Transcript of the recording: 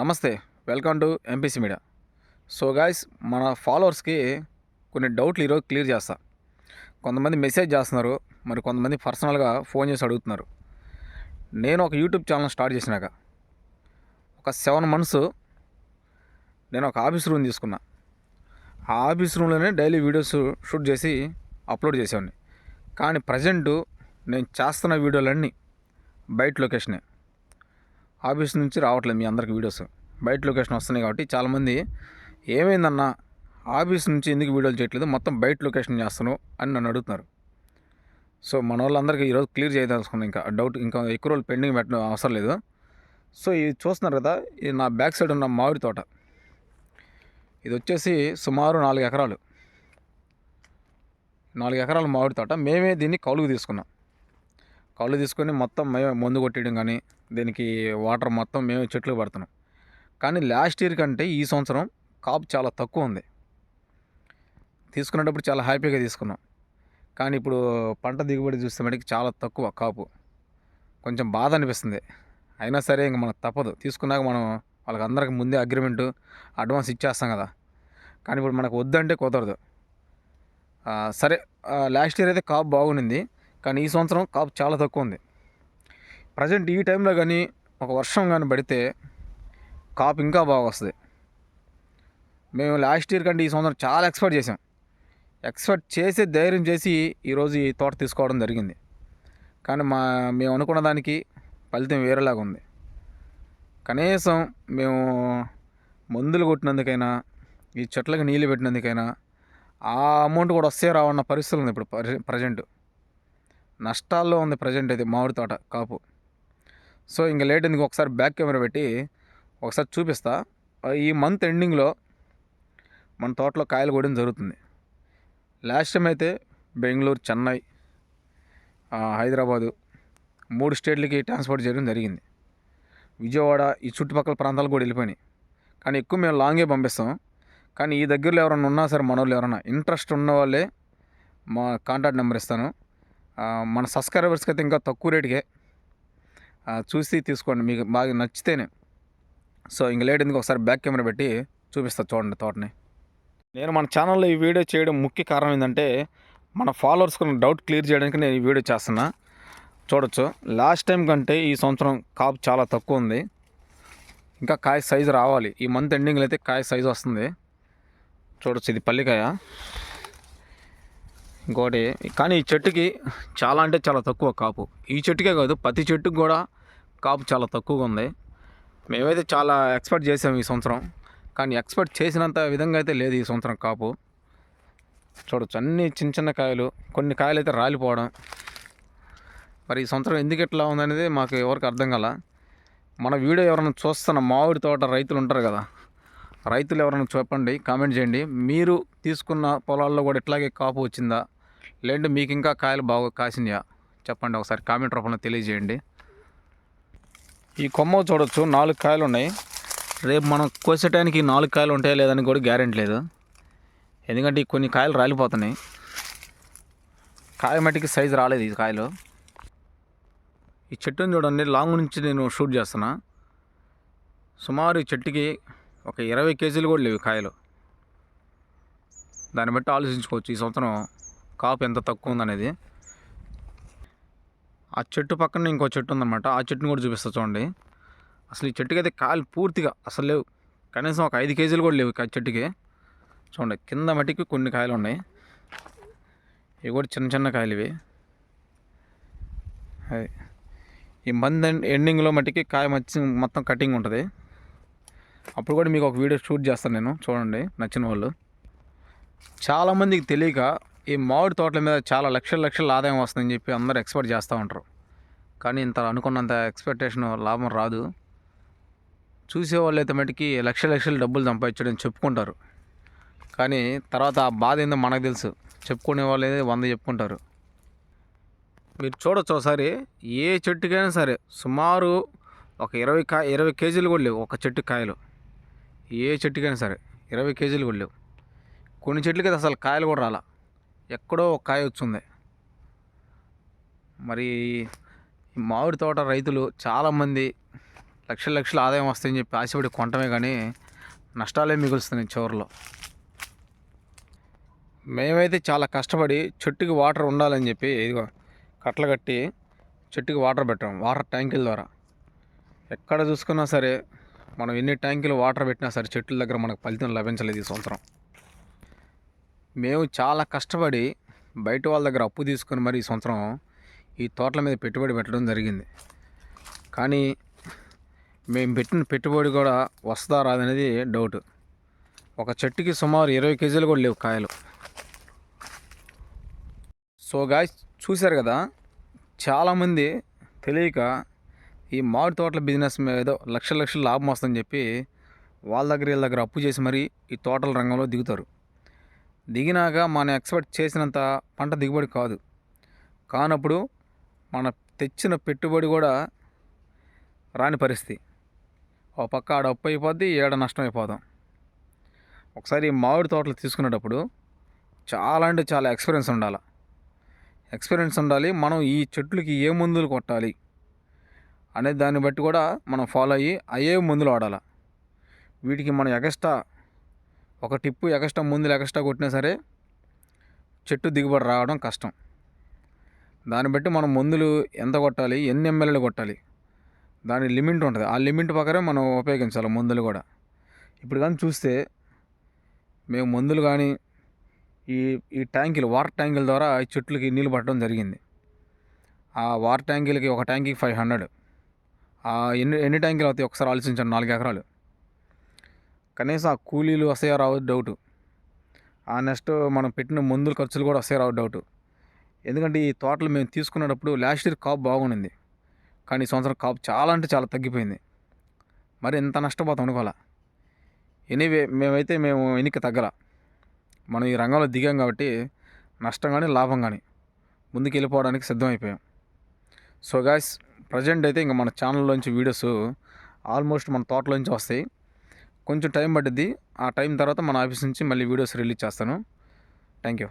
Namaste welcome to MPC media so guys మన ఫాలోవర్స్కి కొన్ని డౌట్లు ఈరోజు క్లియర్ చేస్తా. కొంతమంది మెసేజ్ చేస్తున్నారు మరి కొంతమంది పర్సనల్గా ఫోన్ చేసి అడుగుతున్నారు. నేను ఒక యూట్యూబ్ ఛానల్ స్టార్ట్ చేసినాక ఒక సెవెన్ మంత్స్ నేను ఒక ఆఫీస్ రూమ్ తీసుకున్నా. ఆ ఆఫీస్ రూమ్లోనే డైలీ వీడియోస్ షూట్ చేసి అప్లోడ్ చేసేవాడిని. కానీ ప్రజెంట్ నేను చేస్తున్న వీడియోలన్నీ బయట లొకేషనే. ఆఫీస్ నుంచి రావట్లేదు మీ అందరికి వీడియోస్. బయట లొకేషన్ వస్తున్నాయి కాబట్టి చాలామంది ఏమైందన్నా ఆఫీస్ నుంచి ఎందుకు వీడియోలు చేయట్లేదు మొత్తం బయట లొకేషన్ చేస్తాను అని నన్ను అడుగుతున్నారు. సో మన వాళ్ళందరికీ ఈరోజు క్లియర్ చేయదలుచుకున్నాను ఇంకా డౌట్ ఇంకా ఎక్కువ రోజులు పెండింగ్ పెట్టడం అవసరం లేదు. సో ఇది చూస్తున్నారు కదా ఇది నా బ్యాక్ సైడ్ ఉన్న మామిడి తోట. ఇది వచ్చేసి సుమారు నాలుగు ఎకరాలు. నాలుగు ఎకరాల మామిడి తోట. మేమే దీన్ని కౌలుకు తీసుకున్నాం. కౌలు తీసుకొని మొత్తం మేమే మందు కొట్టేయడం కానీ దీనికి వాటర్ మొత్తం మేమే చెట్లు పడుతున్నాం. కానీ లాస్ట్ ఇయర్ కంటే ఈ సంవత్సరం కాపు చాలా తక్కువ ఉంది. తీసుకునేటప్పుడు చాలా హ్యాపీగా తీసుకున్నాం. కానీ ఇప్పుడు పంట దిగుబడి చూస్తే మటుకు చాలా తక్కువ కాపు. కొంచెం బాధ అనిపిస్తుంది. అయినా సరే ఇంక మనకు తప్పదు. తీసుకున్నాక మనం వాళ్ళకి అందరికి ముందే అగ్రిమెంట్ అడ్వాన్స్ ఇచ్చేస్తాం కదా. కానీ ఇప్పుడు మనకు వద్దంటే కుదరదు. సరే లాస్ట్ ఇయర్ అయితే కాపు బాగుండింది. కానీ ఈ సంవత్సరం కాపు చాలా తక్కువ ఉంది ప్రజెంట్ ఈ టైంలో కానీ ఒక వర్షం కానీ పడితే కాపు ఇంకా బాగా వస్తుంది. మేము లాస్ట్ ఇయర్ కంటే ఈ సంవత్సరం చాలా ఎక్స్పెక్ట్ చేసాం ఎక్స్పెక్ట్ చేసి ధైర్యం చేసి ఈరోజు ఈ తోట తీసుకోవడం జరిగింది. కానీ మా మేము అనుకున్న దానికి ఫలితం వేరేలాగా ఉంది. కనీసం మేము మందులు కొట్టినందుకైనా ఈ చెట్లకు నీళ్ళు పెట్టినందుకైనా ఆ అమౌంట్ కూడా వస్తే రావన్న పరిస్థితులు ఉంది ఇప్పుడు ప్రజెంట్. నష్టాల్లో ఉంది ప్రజెంట్ అయితే మామిడి తోట కాపు. సో ఇంకా లేట్ ఎందుకు ఒకసారి బ్యాక్ కెమెరా పెట్టి ఒకసారి చూపిస్తా. ఈ మంత్ ఎండింగ్లో మన తోటలో కాయలు కొట్టడం జరుగుతుంది. లాస్ట్ టైం అయితే బెంగళూరు చెన్నై హైదరాబాదు మూడు స్టేట్లకి ట్రాన్స్పోర్ట్ చేయడం జరిగింది. విజయవాడ ఈ చుట్టుపక్కల ప్రాంతాలు కూడా వెళ్ళిపోయినాయి. కానీ ఎక్కువ మేము లాంగే పంపిస్తాం. కానీ ఈ దగ్గరలో ఎవరైనా ఉన్నా సరే మనోళ్ళు ఎవరైనా ఇంట్రెస్ట్ ఉన్న వాళ్ళే మా కాంటాక్ట్ నెంబర్ ఇస్తాను. మన సబ్స్క్రైబర్స్కి అయితే ఇంకా తక్కువ రేటుకే. చూసి తీసుకోండి మీకు బాగా నచ్చితేనే. సో ఇంక లేట్ ఎందుకు ఒకసారి బ్యాక్ కెమెరా పెట్టి చూపిస్తా చూడండి తోటని. నేను మన ఛానల్లో ఈ వీడియో చేయడం ముఖ్య కారణం ఏంటంటే మన ఫాలోవర్స్ కొన్ని డౌట్ క్లియర్ చేయడానికి నేను ఈ వీడియో చేస్తున్నా. చూడొచ్చు. లాస్ట్ టైం కంటే ఈ సంవత్సరం కాపు చాలా తక్కువ ఉంది. ఇంకా కాయ సైజు రావాలి. ఈ మంత్ ఎండింగ్లో అయితే కాయ సైజు వస్తుంది. చూడొచ్చు ఇది పల్లికాయ. ఇంకోటి కానీ ఈ చెట్టుకి చాలా అంటే చాలా తక్కువ కాపు. ఈ చెట్టుకే కాదు ప్రతి చెట్టుకి కూడా కాపు చాలా తక్కువగా ఉంది. మేమైతే చాలా ఎక్స్పెక్ట్ చేసాం ఈ సంవత్సరం. కానీ ఎక్స్పెక్ట్ చేసినంత విధంగా అయితే లేదు ఈ సంవత్సరం కాపు. చూడొచ్చు అన్ని చిన్న చిన్న కాయలు కొన్ని కాయలు అయితే రాలిపోవడం. మరి ఈ సంవత్సరం ఎందుకు ఇట్లా ఉందనేది మాకు ఎవరికి అర్థం కల. మన వీడియో ఎవరైనా చూస్తున్న మామిడి తోట రైతులు ఉంటారు కదా రైతులు ఎవరైనా చెప్పండి కామెంట్ చేయండి. మీరు తీసుకున్న పొలాల్లో కూడా ఇట్లాగే కాపు వచ్చిందా? లేదంటే మీకు ఇంకా కాయలు బాగా కాసినాయా? చెప్పండి ఒకసారి కామెంట్ రూపంలో తెలియజేయండి. ఈ కొమ్మ చూడొచ్చు నాలుగు కాయలు ఉన్నాయి రేపు మనం కోసేటానికి నాలుగు కాయలు ఉంటాయా లేదని కూడా గ్యారెంటీ లేదు. ఎందుకంటే కొన్ని కాయలు రాలిపోతున్నాయి. కాయ మట్టికి సైజు రాలేదు ఈ కాయలు. ఈ చెట్టుని చూడండి లాంగ్ నుంచి నేను షూట్ చేస్తున్నా. సుమారు ఈ చెట్టుకి ఒక ఇరవై కేజీలు కూడా లేవు కాయలు. దాన్ని బట్టి ఆలోచించుకోవచ్చు ఈ సంవత్సరం. కాపు ఎంత తక్కువ ఉందనేది ఆ చెట్టు పక్కన ఇంకో చెట్టు ఉందన్నమాట. ఆ చెట్టుని కూడా చూపిస్తా చూడండి. అసలు ఈ చెట్టుకి అయితే కాయలు పూర్తిగా అసలు లేవు. కనీసం ఒక ఐదు కేజీలు కూడా లేవు ఆ చెట్టుకి. చూడండి కింద మట్టికి కొన్ని కాయలు ఉన్నాయి ఇవి కూడా చిన్న చిన్న కాయలు ఇవి. అది ఈ మంత్ ఎండ్ ఎండింగ్లో మట్టికి కాయ మచ్చి మొత్తం కటింగ్ ఉంటుంది. అప్పుడు కూడా మీకు ఒక వీడియో షూట్ చేస్తాను నేను. చూడండి నచ్చిన వాళ్ళు. చాలామందికి తెలియక ఈ మామిడి తోటల మీద చాలా లక్షల లక్షల ఆదాయం వస్తుందని చెప్పి అందరూ ఎక్స్పెక్ట్ చేస్తూ ఉంటారు. కానీ ఇంత అనుకున్నంత ఎక్స్పెక్టేషన్ లాభం రాదు. చూసేవాళ్ళు అయితే మటుకి లక్ష లక్షలు డబ్బులు సంపాదించడం చెప్పుకుంటారు. కానీ తర్వాత ఆ బాధ ఏందో మనకు తెలుసు. చెప్పుకునే వాళ్ళు వంద చెప్పుకుంటారు. మీరు చూడొచ్చు ఒకసారి ఏ చెట్టుకైనా సరే సుమారు ఒక ఇరవై కా ఇరవై కేజీలు కూడా లేవు ఒక చెట్టు కాయలు. ఏ చెట్టుకైనా సరే ఇరవై కేజీలు కూడా లేవు. కొన్ని చెట్లకి అయితే అసలు కాయలు కూడా రాలా. ఎక్కడో ఒక కాయ వచ్చింది. మరి ఈ మామిడి తోట రైతులు చాలామంది లక్షల లక్షల ఆదాయం వస్తాయని చెప్పి ఆశపడి కొనటమే కానీ నష్టాలే మిగులుస్తున్నాయి చివరిలో. మేమైతే చాలా కష్టపడి చెట్టుకి వాటర్ ఉండాలని చెప్పి ఇదిగో కట్టలు కట్టి చెట్టుకి వాటర్ పెట్టాం వాటర్ ట్యాంకుల ద్వారా. ఎక్కడ చూసుకున్నా సరే మనం ఎన్ని ట్యాంకులు వాటర్ పెట్టినా సరే చెట్ల దగ్గర మనకు ఫలితం లభించలేదు ఈ సంవత్సరం. మేము చాలా కష్టపడి బయట వాళ్ళ దగ్గర అప్పు తీసుకొని మరి ఈ సంవత్సరం ఈ తోటల మీద పెట్టుబడి పెట్టడం జరిగింది. కానీ మేము పెట్టిన పెట్టుబడి కూడా వస్తుందా రాదనేది డౌట్ ఒక చెట్టుకి సుమారు ఇరవై కేజీలు కూడా లేవు కాయలు. సో గాయ చూశారు కదా చాలామంది తెలియక ఈ మామిడి తోటల బిజినెస్ మీద ఏదో లక్షల లాభం వస్తుందని చెప్పి వాళ్ళ దగ్గర వీళ్ళ దగ్గర అప్పు చేసి మరి ఈ తోటల రంగంలో దిగుతారు. దిగినాక మన ఎక్స్పెక్ట్ చేసినంత పంట దిగుబడి కాదు. కానప్పుడు మన తెచ్చిన పెట్టుబడి కూడా రాని పరిస్థితి. ఒక పక్క ఆడ అప్పు అయిపోద్ది ఏడ నష్టం అయిపోదాం ఒకసారి మామిడి తోటలు తీసుకునేటప్పుడు చాలా అంటే చాలా ఎక్స్పీరియన్స్ ఉండాలి. ఎక్స్పీరియన్స్ ఉండాలి మనం ఈ చెట్లకి ఏ మందులు కొట్టాలి అనే దాన్ని బట్టి కూడా మనం ఫాలో అయ్యి అయ్యే మందులు వాడాలి. వీటికి మనం ఎగస్ట్రా ఒక టిప్పు ఎక్స్ట్రా మందులు ఎక్స్ట్రా కొట్టినా సరే చెట్టు దిగుబడి రావడం కష్టం. దాన్ని బట్టి మనం మందులు ఎంత కొట్టాలి ఎన్ని ఎంఎల్ఏలు కొట్టాలి దాని లిమిట్ ఉంటుంది. ఆ లిమిట్ ప్రకారం మనం ఉపయోగించాలి మందులు కూడా. ఇప్పుడు కానీ చూస్తే మేము మందులు కానీ ఈ ఈ ట్యాంకులు వాటర్ ట్యాంకుల ద్వారా ఈ చెట్లకి నీళ్ళు పట్టడం జరిగింది. ఆ వాటర్ ట్యాంకులకి ఒక ట్యాంకీకి ఫైవ్ హండ్రెడ్. ఎన్ని ఎన్ని ట్యాంకులు అవుతాయి? ఒకసారి ఆలోచించండి. నాలుగు ఎకరాలు. కనీసం ఆ కూలీలు వస్తాయో రావో డౌట్ ఆ నెక్స్ట్ మనం పెట్టిన మందుల ఖర్చులు కూడా వస్తాయో రావో డౌట్ ఎందుకంటే ఈ తోటలు మేము తీసుకునేటప్పుడు లాస్ట్ ఇయర్ కాపు బాగుండింది. కానీ ఈ సంవత్సరం కాపు చాలా అంటే చాలా తగ్గిపోయింది. మరి ఎంత నష్టపోతాం అనుకోవాలా? ఎనీవే మేమైతే మేము ఎన్నిక తగ్గల. మనం ఈ రంగంలో దిగాం కాబట్టి నష్టం కానీ లాభం కానీ ముందుకు వెళ్ళిపోవడానికి సిద్ధమైపోయాం. సో గాయస్ ప్రజెంట్ అయితే ఇంకా మన ఛానల్లోంచి వీడియోస్ ఆల్మోస్ట్ మన తోటలోంచి వస్తాయి. కొంచెం టైం పడుద్ది ఆ టైం తర్వాత మన ఆఫీస్ నుంచి మళ్ళీ వీడియోస్ రిలీజ్ చేస్తాను. Thank you.